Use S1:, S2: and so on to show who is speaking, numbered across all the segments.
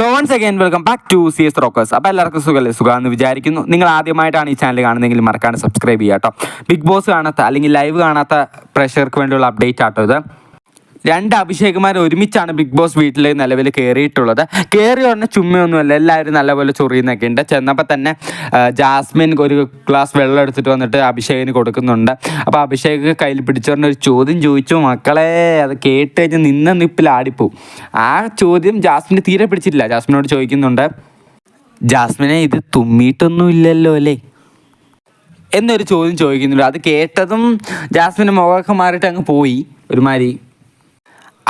S1: So once again welcome back to C S rockers അപ്പോൾ എല്ലാവർക്കും സുഖമല്ലേ സുഖമെന്ന് വിചാരിക്കുന്നു. നിങ്ങൾ ആദ്യമായിട്ടാണ് ഈ ചാനൽ കാണുന്നതെങ്കിൽ മറക്കാണ്ട് സബ്സ്ക്രൈബ് ചെയ്യുക കേട്ടോ ബിഗ് ബോസ് കാണാത്ത അല്ലെങ്കിൽ ലൈവ് കാണാത്ത പ്രഷർക്ക് വേണ്ടിയുള്ള അപ്ഡേറ്റ് ആട്ടോ ഇത്. രണ്ട് അഭിഷേകുമാർ ഒരുമിച്ചാണ് ബിഗ് ബോസ് വീട്ടിൽ നിലവിൽ കയറിയിട്ടുള്ളത് കയറി ഉടനെ ചുമ്മയൊന്നുമല്ല എല്ലാവരും നല്ലപോലെ ചൊറിയുന്നൊക്കെ ഉണ്ട്. ചെന്നപ്പോൾ തന്നെ ജാസ്മിൻ ഒരു ഗ്ലാസ് വെള്ളം എടുത്തിട്ട് വന്നിട്ട് അഭിഷേകിന് കൊടുക്കുന്നുണ്ട്. അപ്പോൾ അഭിഷേക് കയ്യിൽ പിടിച്ചോണ്ട് ഒരു ചോദ്യം ചോദിച്ചു മക്കളെ അത് കേട്ട് കഴിഞ്ഞ് നിന്ന നിപ്പിൽ ആടിപ്പോവും. ആ ചോദ്യം ജാസ്മിന് തീരെ പിടിച്ചിട്ടില്ല. ജാസ്മിനോട് ചോദിക്കുന്നുണ്ട് ജാസ്മിനെ ഇത് തുമ്മിയിട്ടൊന്നും ഇല്ലല്ലോ അല്ലേ? എന്നൊരു ചോദ്യം ചോദിക്കുന്നുണ്ട്. അത് കേട്ടതും ജാസ്മിന്റെ മുഖമൊക്കെ മാറിയിട്ട് അങ്ങ് പോയി. ഒരുമാതിരി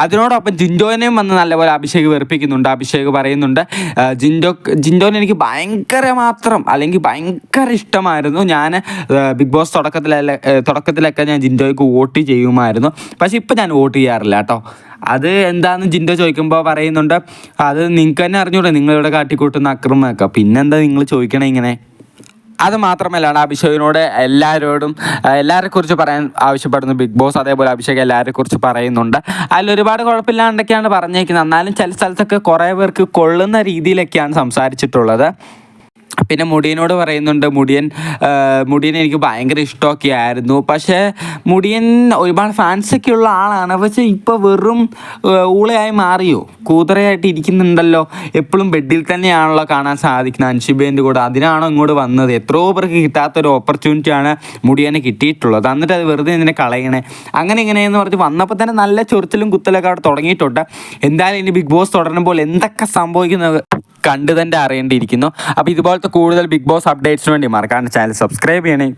S1: അതിനോടൊപ്പം ജിൻഡോനെയും വന്ന് നല്ലപോലെ അഭിഷേക് വെറുപ്പിക്കുന്നുണ്ട്. അഭിഷേക് പറയുന്നുണ്ട് ജിൻഡോ ജിൻഡോനെ എനിക്ക് ഭയങ്കര മാത്രം അല്ലെങ്കിൽ ഭയങ്കര ഇഷ്ടമായിരുന്നു. ഞാൻ ബിഗ് ബോസ് തുടക്കത്തിലല്ല തുടക്കത്തിലൊക്കെ ഞാൻ ജിൻഡോയ്ക്ക് വോട്ട് ചെയ്യുമായിരുന്നു. പക്ഷെ ഇപ്പം ഞാൻ വോട്ട് ചെയ്യാറില്ല കേട്ടോ. അത് എന്താണെന്ന് ജിൻഡോ ചോദിക്കുമ്പോൾ പറയുന്നുണ്ട് അത് നിങ്ങൾക്ക് തന്നെ അറിഞ്ഞൂടെ നിങ്ങളിവിടെ കാട്ടിക്കൂട്ടുന്ന അക്രമമൊക്കെ. പിന്നെന്താ നിങ്ങൾ ചോദിക്കണേ ഇങ്ങനെ? അത് മാത്രമല്ലാണ് അഭിഷേകിനോട് എല്ലാവരോടും എല്ലാവരെ കുറിച്ച് പറയാൻ ആവശ്യപ്പെടുന്നു. ബിഗ് ബോസ് അതേപോലെ അഭിഷേക് എല്ലാവരെ കുറിച്ച് പറയുന്നുണ്ട്. അതിൽ ഒരുപാട് കുഴപ്പമില്ലാണ്ടൊക്കെയാണ് പറഞ്ഞേക്കുന്നത്. എന്നാലും ചില സ്ഥലത്തൊക്കെ കുറേ പേർക്ക് കൊള്ളുന്ന രീതിയിലൊക്കെയാണ് സംസാരിച്ചിട്ടുള്ളത്. പിന്നെ മുടിയനോട് പറയുന്നുണ്ട് മുടിയൻ മുടിയൻ എനിക്ക് ഭയങ്കര ഇഷ്ടമൊക്കെ ആയിരുന്നു പക്ഷേ മുടിയൻ ഒരുപാട് ഫാൻസൊക്കെ ഉള്ള ആളാണ്. പക്ഷേ ഇപ്പോൾ വെറും ഊളയായി മാറിയോ? കൂതറയായിട്ട് ഇരിക്കുന്നുണ്ടല്ലോ. എപ്പോഴും ബെഡിൽ തന്നെയാണല്ലോ കാണാൻ സാധിക്കുന്നത് അൻഷിബേന്റെ കൂടെ. അതിനാണോ ഇങ്ങോട്ട് വന്നത്? എത്രയോ പേർക്ക് കിട്ടാത്തൊരു ഓപ്പർച്യൂണിറ്റിയാണ് മുടിയനെ കിട്ടിയിട്ടുള്ളത്. എന്നിട്ട് അത് വെറുതെ ഇതിനെ കളയണേ? അങ്ങനെ ഇങ്ങനെയെന്ന് പറഞ്ഞ് വന്നപ്പോൾ തന്നെ നല്ല ചൊറിച്ചിലും കുത്തലൊക്കെ അവിടെ തുടങ്ങിയിട്ടുണ്ട്. എന്തായാലും ഇനി ബിഗ് ബോസ് തുടരുമ്പോൾ എന്തൊക്കെ സംഭവിക്കുന്നത് കണ്ടു തന്നെ അറിയേണ്ടിയിരിക്കുന്നു. അപ്പോൾ ഇതുപോലത്തെ കൂടുതൽ ബിഗ് ബോസ് അപ്ഡേറ്റ്സിന് വേണ്ടി മറക്കാണ്ട് ചാനൽ സബ്സ്ക്രൈബ് ചെയ്യണേ.